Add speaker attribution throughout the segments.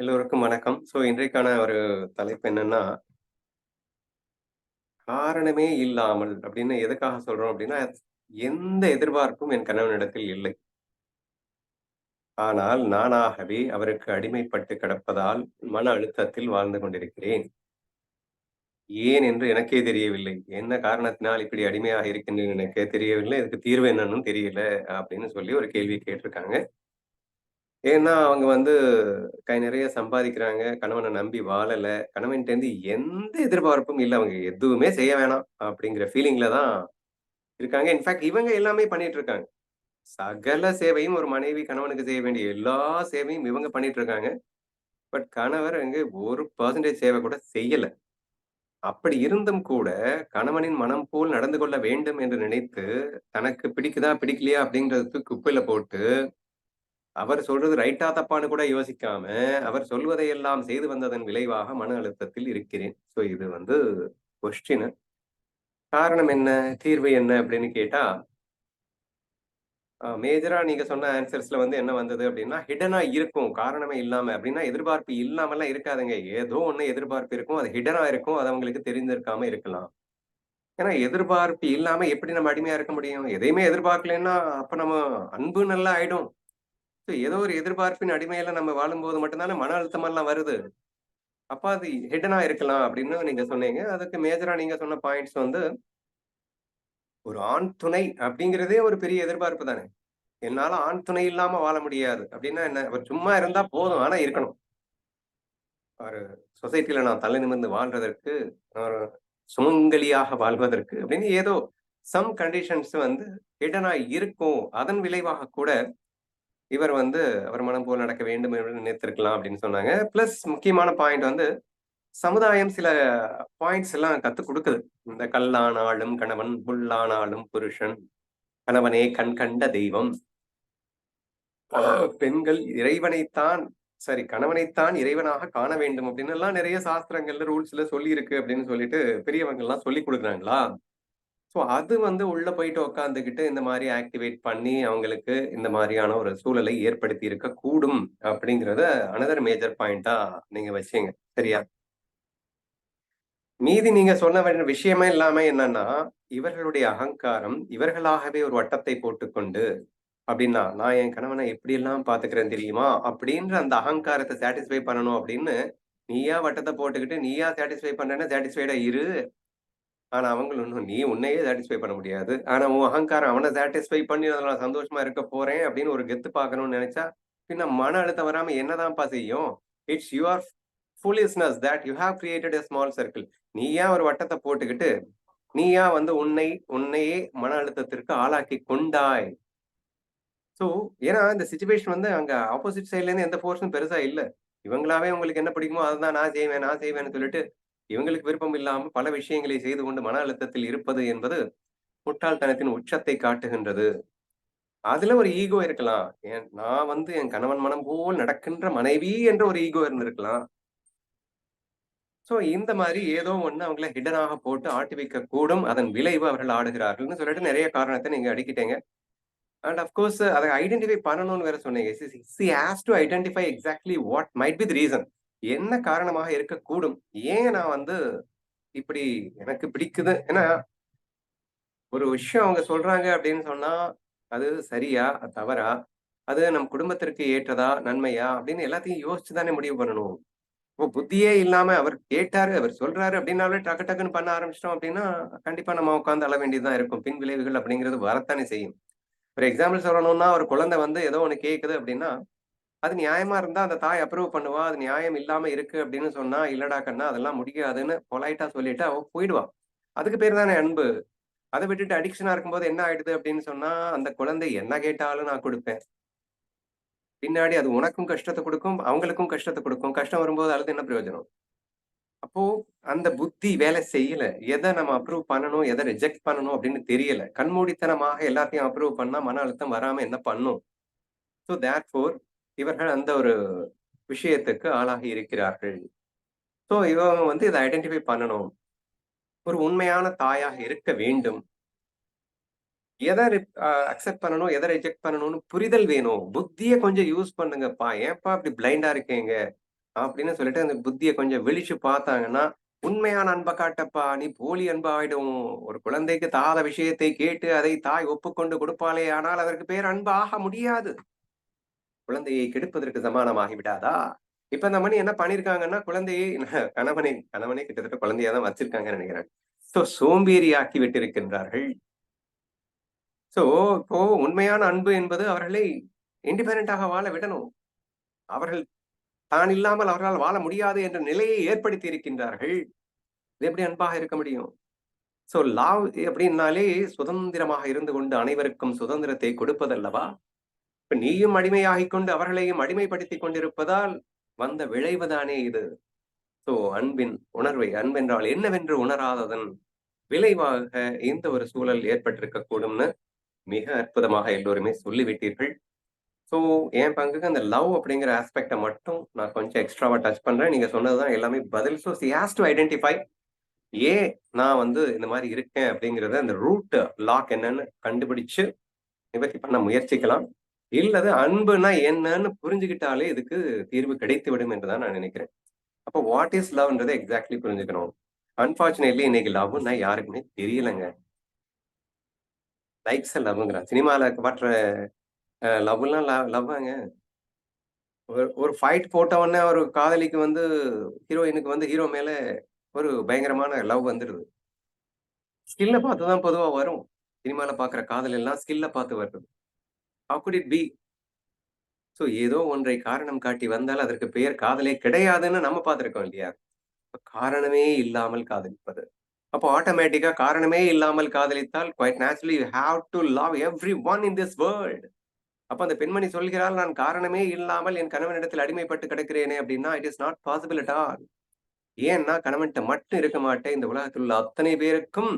Speaker 1: எல்லோருக்கும் வணக்கம். ஸோ இன்றைக்கான ஒரு தலைப்பு என்னன்னா, காரணமே இல்லாமல் அப்படின்னு எதுக்காக சொல்றோம் அப்படின்னா, எந்த எதிர்பார்ப்பும் என் கணவனிடத்தில் இல்லை. ஆனால் நானாகவே அவருக்கு அடிமைப்பட்டு கிடப்பதால் மன அழுத்தத்தில் வாழ்ந்து கொண்டிருக்கிறேன். ஏன் என்று எனக்கே தெரியவில்லை. என்ன காரணத்தினால் இப்படி அடிமையாக இருக்கின்றேன் எனக்கே தெரியவில்லை. இதுக்கு தீர்வு என்னன்னும் தெரியல அப்படின்னு சொல்லி ஒரு கேள்வி கேட்டிருக்காங்க. ஏன்னா, அவங்க வந்து கை நிறைய சம்பாதிக்கிறாங்க. கணவன நம்பி வாழல. கணவன்ட்டேருந்து எந்த எதிர்பார்ப்பும் இல்ல. அவங்க எதுவுமே செய்ய வேணாம் அப்படிங்கிற ஃபீலிங்ல தான் இருக்காங்க. இன்ஃபாக்ட் இவங்க எல்லாமே பண்ணிட்டு இருக்காங்க. சகல சேவையும் ஒரு மனைவி கணவனுக்கு செய்ய வேண்டிய எல்லா சேவையும் இவங்க பண்ணிட்டு இருக்காங்க. பட் கணவர் அங்க 1% சேவை கூட செய்யல. அப்படி இருந்தும் கூட கணவனின் மனம் போல் நடந்து கொள்ள வேண்டும் என்று நினைத்து, தனக்கு பிடிக்குதா, பிடிக்கலையா அப்படிங்கிறத தூக்கி குப்பையில போட்டு அவர் சொல்றது ரைட்டா தப்பான்னு கூட யோசிக்காம, அவர் சொல்வதை எல்லாம் செய்து வந்ததன் விளைவாக மன அழுத்தத்தில் இருக்கிறேன். ஸோ இது வந்து கொஸ்டின் காரணம் என்ன? தீர்வு என்ன? அப்படின்னு கேட்டா, மேஜரா நீங்க சொன்ன ஆன்சர்ஸ்ல வந்து என்ன வந்தது அப்படின்னா, ஹிடனா இருக்கும். காரணமே இல்லாம. அப்படின்னா எதிர்பார்ப்பு இல்லாமல்லாம் இருக்காதுங்க. ஏதோ ஒண்ணு எதிர்பார்ப்பு இருக்கும். அது ஹிடனா இருக்கும். அது அவங்களுக்கு தெரிந்திருக்காம இருக்கலாம். ஏன்னா எதிர்பார்ப்பு இல்லாம எப்படி நம்ம அடிமையா இருக்க முடியும்? எதையுமே எதிர்பார்க்கலைன்னா, அப்ப நம்ம அன்பு நல்லா ஆயிடும். ஸோ ஏதோ ஒரு எதிர்பார்ப்பின் அடிமையில நம்ம வாழும்போது மட்டும் தானே மன அழுத்தமெல்லாம் வருது. அப்ப அது ஹிடனா இருக்கலாம் அப்படின்னு நீங்க சொன்னீங்க. அதுக்கு மேஜரா நீங்க சொன்ன பாயிண்ட்ஸ் வந்து ஒரு ஆண் துணை அப்படிங்கிறதே ஒரு பெரிய எதிர்பார்ப்பு தானே. என்னால ஆண் துணை இல்லாம வாழ முடியாது. அப்படின்னா என்ன? அவர் சும்மா இருந்தா போதும். ஆனா இருக்கணும். ஒரு சொசைட்டில நான் தலை நிமிர்ந்து வாழ்றதற்கு, ஒரு சுமங்கலியாக வாழ்வதற்கு அப்படின்னு ஏதோ சம் கண்டிஷன்ஸ் வந்து ஹிடனா இருக்கும். அதன் விளைவாக கூட இவர் வந்து அவர் மனம் போல் நடக்க வேண்டும் என்று நினைத்திருக்கலாம் அப்படின்னு சொன்னாங்க. பிளஸ் முக்கியமான பாயிண்ட் வந்து சமுதாயம் சில பாயிண்ட்ஸ் எல்லாம் கத்துக் கொடுக்குது இந்த கல்லானாலும் கணவன், புல்லானாலும் புருஷன், கணவனே கண் கண்ட தெய்வம். பெண்கள் இறைவனைத்தான் சரி கணவனைத்தான் இறைவனாக காண வேண்டும் அப்படின்னு எல்லாம் நிறைய சாஸ்திரங்கள்ல, ரூல்ஸ்ல சொல்லியிருக்கு அப்படின்னு சொல்லிட்டு பெரியவங்க எல்லாம் சொல்லிக் குடுக்குறாங்களா? ஸோ அது வந்து உள்ள போயிட்டு உட்காந்துக்கிட்டு இந்த மாதிரி ஆக்டிவேட் பண்ணி அவங்களுக்கு இந்த மாதிரியான ஒரு சூழலை ஏற்படுத்தி இருக்க கூடும் அப்படிங்கிறத அனதர் மேஜர் பாயிண்ட்டா நீங்க வச்சீங்க. சரியா? மீதி நீங்க சொன்ன வேண்டிய விஷயமே இல்லாம என்னன்னா, இவர்களுடைய அகங்காரம் இவர்களாகவே ஒரு வட்டத்தை போட்டுக்கொண்டு, அப்படின்னா நான் என் கணவன எப்படியெல்லாம் பாத்துக்கிறேன் தெரியுமா? அப்படின்ற அந்த அகங்காரத்தை சாட்டிஸ்ஃபை பண்ணணும் அப்படின்னு, நீயா வட்டத்தை போட்டுக்கிட்டு நீயா சாட்டிஸ்ஃபை பண்றேன்னா சாட்டிஸ்ஃபைடா இரு. ஆனா அவங்களும் இன்னும் நீ உன்னையே சாட்டிஸ்ஃபை பண்ண முடியாது. ஆனா உன் அகங்காரம் அவன சாட்டிஸ்ஃபை பண்ணி அதில் நான் சந்தோஷமா இருக்க போறேன் அப்படின்னு ஒரு கெத்து பார்க்கணும்னு நினைச்சா பின்ன மன அழுத்தம் வராம என்னதான்ப்பா செய்யும்? It's your foolishness that you have created a small circle. நீ ஏன் ஒரு வட்டத்தை போட்டுக்கிட்டு, ஏன் வந்து உன்னை உன்னையே மன அழுத்தத்திற்கு ஆளாக்கி கொண்டாய். ஸோ ஏன்னா இந்த சுச்சுவேஷன் வந்து அங்க ஆப்போசிட் சைட்லேருந்து எந்த ஃபோர்ஸும் பெருசா இல்ல. இவங்களாவே உங்களுக்கு என்ன பிடிக்குமோ அததான் நான் செய்வேன், நான் செய்வேன்னு சொல்லிட்டு, இவங்களுக்கு விருப்பம் இல்லாமல் பல விஷயங்களை செய்து கொண்டு மன அழுத்தத்தில் இருப்பது என்பது முட்டாள்தனத்தின் உச்சத்தை காட்டுகின்றது. அதுல ஒரு ஈகோ இருக்கலாம். ஏன் நான் வந்து என் கணவன் மனம் போல் நடக்கின்ற மனைவி என்ற ஒரு ஈகோ இருந்திருக்கலாம். ஸோ இந்த மாதிரி ஏதோ ஒண்ணு அவங்கள ஹிடனாக போட்டு ஆட்டி வைக்கக்கூடும். அதன் விளைவு அவர்கள் ஆடுகிறார்கள்னு சொல்லிட்டு நிறைய காரணத்தை நீங்க அடிக்கிட்டீங்க அண்ட் ஆஃப் அதை அத ஐடென்டிஃபை பண்ணணும்னு வேற சொன்னீங்க. She she has identify exactly what might be the reason. என்ன காரணமாக இருக்கக்கூடும்? ஏன் நான் வந்து இப்படி எனக்கு பிடிக்குது ஏன்னா ஒரு விஷயம் அவங்க சொல்றாங்க அப்படின்னு சொன்னா, அது சரியா? தவறா? அது நம் குடும்பத்திற்கு ஏற்றதா? நன்மையா? அப்படின்னு எல்லாத்தையும் யோசிச்சு தானே முடிவு பண்ணணும். இப்போ புத்தியே இல்லாம அவர் கேட்டாரு, அவர் சொல்றாரு அப்படின்னாலே டக்கு டக்குன்னு பண்ண ஆரம்பிச்சிட்டோம் அப்படின்னா, கண்டிப்பா நம்ம உட்காந்து அள வேண்டியதுதான் இருக்கும். பின் விளைவுகள் அப்படிங்கிறது வரத்தானே செய்யும். ஒரு எக்ஸாம்பிள் சொல்லணும்னா, ஒரு குழந்தை வந்து ஏதோ ஒன்று கேட்குது அப்படின்னா, அது நியாயமா இருந்தா அந்த தாய் அப்ரூவ் பண்ணுவா. அது நியாயம் இல்லாம இருக்கு அப்படின்னு சொன்னா, "இல்லடா கண்ணா அதெல்லாம் முடியாதுன்னு" பொலைட்டா சொல்லிட்டு அவ போயிடுவா. அதுக்கு பேர் தானே அன்பு. அத விட்டுட்டு அடிக்ஷனா இருக்கும்போது என்ன ஆயிடுது அப்படின்னு சொன்னா, அந்த குழந்தை என்ன கேட்டாலும் நான் குடுப்பேன். பின்னாடி அது உனக்கும் கஷ்டத்த குடுக்கும், அவங்களுக்கும் கஷ்டத்த குடுக்கும். கஷ்டம் வரும்போது அழுது என்ன பிரயோஜனம்? அப்போ அந்த புத்தி வேலை செய்யல. எத நம்ம அப்ரூவ் பண்ணணும், எத ரிஜெக்ட் பண்ணணும் அப்படின்னு தெரியல. கண்மூடித்தனமாக எல்லாத்தையும் அப்ரூவ் பண்ணா மன அழுத்தம் வராம என்ன பண்ணும்? ஸோ தேர்ஃபோர் இவர்கள் அந்த ஒரு விஷயத்துக்கு ஆளாகி இருக்கிறார்கள். ஸோ இவங்க வந்து இதை ஐடென்டிஃபை பண்ணணும். ஒரு உண்மையான தாயாக இருக்க வேண்டும். எதை அக்செப்ட் பண்ணணும், எதை ரிஜெக்ட் பண்ணணும்னு புரிதல் வேணும். புத்திய கொஞ்சம் யூஸ் பண்ணுங்கப்பா. ஏன்ப்பா இப்படி பிளைண்டா இருக்கீங்க? அப்படின்னு சொல்லிட்டு அந்த புத்தியை கொஞ்சம் விழிச்சு பார்த்தாங்கன்னா உண்மையான அன்பை காட்டப்பா நீ போலி அன்பாயிடும் ஒரு குழந்தைக்கு தாத விஷயத்தை கேட்டு அதை தாய் ஒப்புக்கொண்டு கொடுப்பாளே ஆனால் அதற்கு பேர் அன்பு ஆக முடியாது குழந்தையை கெடுப்பதற்கு சமானமாகி விடாதா? இப்ப அந்த மணி என்ன பண்ணிருக்காங்கன்னா குழந்தையை கணவனை கணவனை கிட்டத்தட்ட குழந்தையா தான் வச்சிருக்காங்கன்னு நினைக்கிறேன். சோ சோம்பேறியாக்கி விட்டிருக்கின்றார்கள். சோ இப்போ உண்மையான அன்பு என்பது அவர்களை இண்டிபெண்டாக வாழ விடணும். அவர்கள் தான் இல்லாமல் அவர்களால் வாழ முடியாது என்ற நிலையை ஏற்படுத்தி இருக்கின்றார்கள். இது எப்படி அன்பாக இருக்க முடியும்? சோ லாவ் அப்படின்னாலே சுதந்திரமாக இருந்து கொண்டு அனைவருக்கும் சுதந்திரத்தை கொடுப்பதல்லவா? இப்ப நீயும் அடிமையாகிக் கொண்டு அவர்களையும் அடிமைப்படுத்தி கொண்டிருப்பதால் வந்த விளைவுதானே இது? சோ அன்பின் உணர்வை அன்பென்றால் என்னவென்று உணராததன் விளைவாக இந்த ஒரு சூழல் ஏற்பட்டிருக்க கூடும்னு மிக அற்புதமாக எல்லோருமே சொல்லிவிட்டீர்கள். ஸோ என் பங்குக்கு அந்த லவ் அப்படிங்கிற ஆஸ்பெக்டை மட்டும் நான் கொஞ்சம் எக்ஸ்ட்ராவா டச் பண்றேன். நீங்க சொன்னதுதான் எல்லாமே பதில். So she has to identify ஏன் நான் வந்து இந்த மாதிரி இருக்கேன் அப்படிங்கிறத அந்த ரூட் லாக் என்னன்னு கண்டுபிடிச்சு நிவர்த்தி பண்ண முயற்சிக்கலாம். இல்லது அன்புனா என்னன்னு புரிஞ்சுக்கிட்டாலே இதுக்கு தீர்வு கிடைத்து விடும் என்றுதான் நான் நினைக்கிறேன். அப்போ வாட் இஸ் லவ்ன்றதை எக்ஸாக்ட்லி புரிஞ்சுக்கணும். அன்பார்ச்சுனேட்லி இன்னைக்கு லவ்னா யாருக்குமே தெரியலங்க. லைக்ஸ் லவ்ங்கிறான் சினிமாவில் பாட்டுற லவ்லாம் லவ் லவ்வாங்க. ஒரு ஒரு ஃபைட் போட்டவொடனே ஒரு காதலிக்கு வந்து ஹீரோயினுக்கு வந்து ஹீரோ மேலே ஒரு பயங்கரமான லவ் வந்துடுது ஸ்கில்லை பார்த்து தான் பொதுவாக வரும். சினிமாவில் பார்க்குற காதல் எல்லாம் ஸ்கில்லை பார்த்து வருது. How good it be so ஏதோ ஒன்றை காரணம் காட்டி வந்தால் அதற்கு பெயர் காதலே கிடையாதுன்னு நம்ம பார்த்துருக்கோம் இல்லையா? காரணமே இல்லாமல் காதலிப்பது. அப்போ ஆட்டோமேட்டிக்கா காரணமே இல்லாமல் காதலித்தால் quite naturally you have to love everyone in this world அப்போ அந்த பெண்மணி சொல்கிறாள் நான் காரணமே இல்லாமல் என் கணவனிடத்தில் அடிமைப்பட்டு கிடக்கிறேனே அப்படின்னா it is not possible at all ஏன்னா கணவன்கிட்ட மட்டும் இருக்க மாட்டேன். இந்த உலகத்தில் உள்ள அத்தனை பேருக்கும்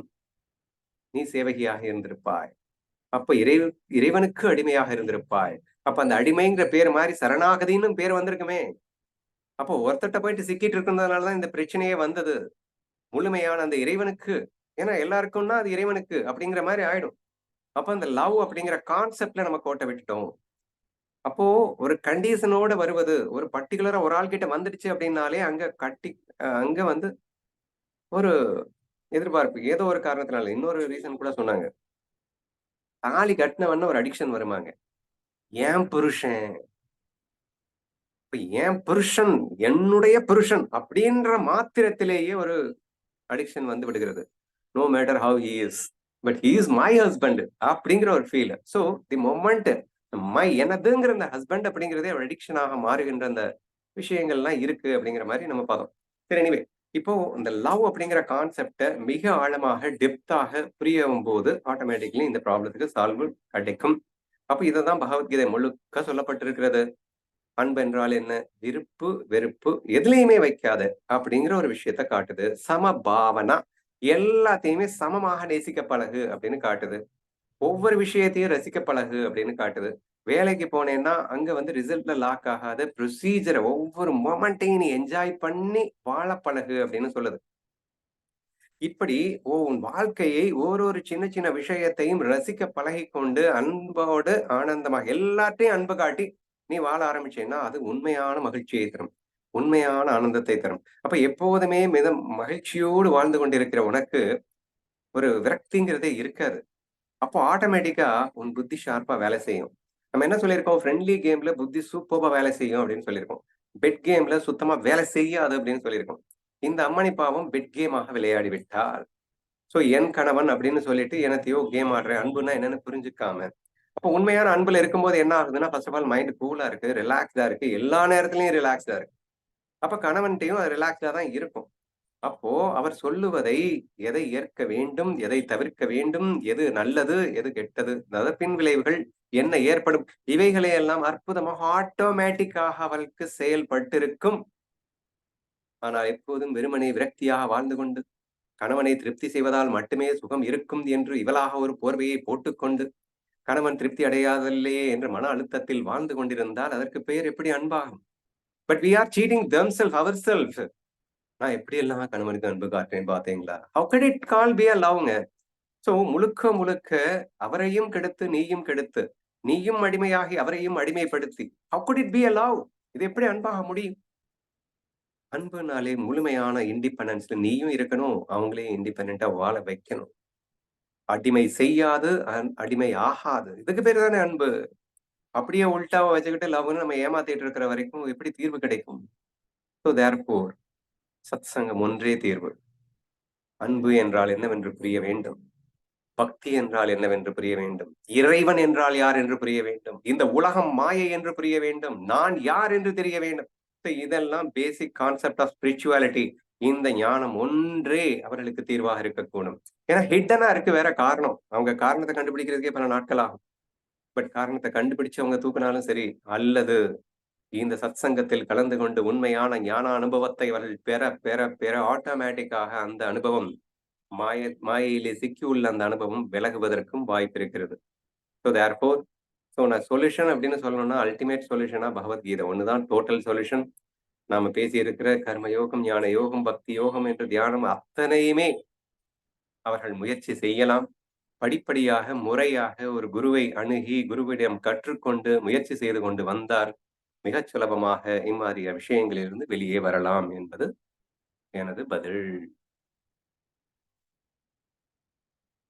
Speaker 1: நீ சேவகியாக இருந்திருப்பாய். அப்ப இறை இறைவனுக்கு அடிமையாக இருந்திருப்பாய். அப்ப அந்த அடிமைங்கிற பேர் மாதிரி சரணாகதின்னு பேர் வந்திருக்குமே. அப்போ ஒருத்தட்ட போயிட்டு சிக்கிட்டு இருக்கிறதுனாலதான் இந்த பிரச்சனையே வந்தது. முழுமையான அந்த இறைவனுக்கு. ஏன்னா எல்லாருக்கும்னா அது இறைவனுக்கு அப்படிங்கிற மாதிரி ஆயிடும். அப்ப அந்த லவ் அப்படிங்கிற கான்செப்ட்ல நம்ம கோட்டை விட்டுட்டோம். அப்போ ஒரு கண்டிஷனோட வருவது ஒரு பர்டிகுலரா ஒரு ஆள் கிட்ட வந்துடுச்சு அப்படின்னாலே அங்க கட்டி அங்க வந்து ஒரு எதிர்பார்ப்பு. ஏதோ ஒரு காரணத்தினால. இன்னொரு ரீசன் கூட சொன்னாங்க. தாலி கட்டினவன ஒரு அடிக்ஷன் வருமாங்க. ஏன் புருஷன்? இப்ப ஏன் புருஷன்? என்னுடைய புருஷன் அப்படின்ற மாத்திரத்திலேயே ஒரு அடிக்ஷன் வந்து விடுகிறது. No matter how he is but he is my husband அப்படிங்கிற ஒரு feel so the moment my எனதுங்கிற அந்த ஹஸ்பண்ட் அப்படிங்கிறதே ஒரு அடிக்ஷனாக மாறுகின்ற அந்த விஷயங்கள்லாம் இருக்கு அப்படிங்கிற மாதிரி நம்ம பார்த்தோம் சரி எனிவே இப்போ இந்த லவ் அப்படிங்கிற கான்செப்டை மிக ஆழமாக டெப்தாக புரியும் போது ஆட்டோமேட்டிக்லி இந்த ப்ராப்ளத்துக்கு சால்வ் கிடைக்கும். அப்போ இதை தான் பகவத்கீதை முழுக்க சொல்லப்பட்டிருக்கிறது. அன்பு என்றால் என்ன? விருப்பு வெறுப்பு எதுலையுமே வைக்காத அப்படிங்கிற ஒரு விஷயத்த காட்டுது. சம பாவனா எல்லாத்தையுமே சமமாக நேசிக்க பழகு அப்படின்னு காட்டுது. ஒவ்வொரு விஷயத்தையும் ரசிக்க பழகு அப்படின்னு காட்டுது. வேலைக்கு போனேன்னா அங்க வந்து ரிசல்ட்ல லாக் ஆகாத ப்ரொசீஜரை ஒவ்வொரு மொமெண்ட்டையும் நீ என்ஜாய் பண்ணி வாழ பழகு அப்படின்னு சொல்லுது. இப்படி ஓ உன் வாழ்க்கையை ஒரு சின்ன சின்ன விஷயத்தையும் ரசிக்க பழகி கொண்டு அன்போடு ஆனந்தமாக எல்லாத்தையும் அன்பு காட்டி நீ வாழ ஆரம்பிச்சேன்னா அது உண்மையான மகிழ்ச்சியை தரும். உண்மையான ஆனந்தத்தை தரும். அப்ப எப்போதுமே மித மகிழ்ச்சியோடு வாழ்ந்து கொண்டிருக்கிற உனக்கு ஒரு விரக்திங்கிறதே இருக்காது. அப்போ ஆட்டோமேட்டிக்கா உன் புத்தி ஷார்ப்பா வேலை செய்யும். நம்ம என்ன சொல்லியிருக்கோம்? ஃப்ரெண்ட்லி கேம்ல புத்தி சூப்பர்பா வேலை செய்யும் அப்படின்னு சொல்லியிருக்கோம். பெட் கேம்ல சுத்தமா வேலை செய்யாது அப்படின்னு சொல்லியிருக்கோம். இந்த அம்மணி பாவம் பெட் கேமாக விளையாடி விட்டால் சோ என் கணவன் அப்படின்னு சொல்லிட்டு எனத்தையோ கேம் ஆடுறேன். அன்புனா என்னன்னு புரிஞ்சுக்காம. அப்போ உண்மையான அன்புல இருக்கும்போது என்ன ஆகுதுன்னா ஃபர்ஸ்ட் ஆஃப் ஆல் மைண்ட் கூலா இருக்கு ரிலாக்ஸ்டா இருக்கு எல்லா நேரத்துலயும் ரிலாக்ஸ்டா இருக்கு. அப்ப கணவன்ட்டையும் அது ரிலாக்ஸ்டா தான் இருக்கும். அப்போ அவர் சொல்லுவதை எதை ஏற்க வேண்டும் எதை தவிர்க்க வேண்டும் எது நல்லது எது கெட்டது அதாவது பின் விளைவுகள் என்ன ஏற்படும் இவைகளை எல்லாம் அற்புதமாக ஆட்டோமேட்டிக்காக அவளுக்கு செயல்பட்டிருக்கும். ஆனால் எப்போதும் வெறுமனை விரக்தியாக வாழ்ந்து கொண்டு கணவனை திருப்தி செய்வதால் மட்டுமே சுகம் இருக்கும் என்று இவளாக ஒரு போர்வையை போட்டுக்கொண்டு கணவன் திருப்தி அடையாதல்லையே என்ற மன அழுத்தத்தில் வாழ்ந்து கொண்டிருந்தால் அதற்கு பெயர் எப்படி அன்பாகும்? But we are cheating themselves ourselves நான் எப்படி எல்லாம் கணவனுக்கு அன்பு காட்டுறேன் பாத்தீங்களா how could it call be a லவ்ங்க so முழுக்க முழுக்க அவரையும் கெடுத்து நீயும் கெடுத்து நீயும் அடிமையாகி அவரையும் அடிமைப்படுத்தி how could it be a love இது எப்படி அன்பாக முடியும்? அன்புனாலே முழுமையான இண்டிபெண்டன்ஸ்ல நீயும் இருக்கணும் அவங்களையும் இண்டிபெண்டா வாழ வைக்கணும். அடிமை செய்யாது அன்- அடிமை ஆகாது. இதுக்கு பேர் தானே அன்பு. அப்படியே உள்டாவை வச்சுக்கிட்டு லவ்னு நம்ம ஏமாத்திட்டு இருக்கிற வரைக்கும் எப்படி தீர்வு கிடைக்கும்? ஸோ தேர் போர் சத் சங்கம் ஒன்றே தீர்வு. அன்பு என்றால் என்னவென்று புரிய வேண்டும். பக்தி என்றால் என்னவென்று புரிய வேண்டும். இறைவன் என்றால் யார் என்று புரிய வேண்டும். இந்த உலகம் மாயை என்று புரிய வேண்டும். நான் யார் என்று தெரிய வேண்டும். இதெல்லாம் பேசிக் கான்செப்ட் ஆஃப் ஸ்பிரிச்சுவாலிட்டி இந்த ஞானம் ஒன்றே அவர்களுக்கு தீர்வாக இருக்கக்கூடும். ஏன்னா ஹிட்டனா இருக்கு வேற காரணம். அவங்க காரணத்தை கண்டுபிடிக்கிறதுக்கே பல நாட்கள் ஆகும். பட் காரணத்தை கண்டுபிடிச்சு அவங்க தூக்கினாலும் சரி அல்லது இந்த சத்சங்கத்தில் கலந்து கொண்டு உண்மையான ஞான அனுபவத்தை அவர்கள் பெற பெற பெற ஆட்டோமேட்டிக்காக அந்த அனுபவம் மாய மாயையிலே சிக்கியுள்ள அந்த அனுபவம் விலகுவதற்கும் வாய்ப்பு இருக்கிறது. ஸோ தேர்ஃபோர் ஸோ நான் சொல்யூஷன் அப்படின்னு சொல்லணும்னா அல்டிமேட் சொல்யூஷனா பகவத்கீதை. ஒண்ணுதான் டோட்டல் சொல்யூஷன் நாம பேசியிருக்கிற கர்ம யோகம் ஞான யோகம் பக்தி யோகம் என்ற தியானம் அத்தனையுமே அவர்கள் முயற்சி செய்யலாம். படிப்படியாக முறையாக ஒரு குருவை அணுகி குருவிடம் கற்றுக்கொண்டு முயற்சி செய்து கொண்டு வந்தார். மிகச் சுலபமாக இம்மாதிரிய விஷயங்களிலிருந்து வெளியே வரலாம் என்பது எனது பதில்.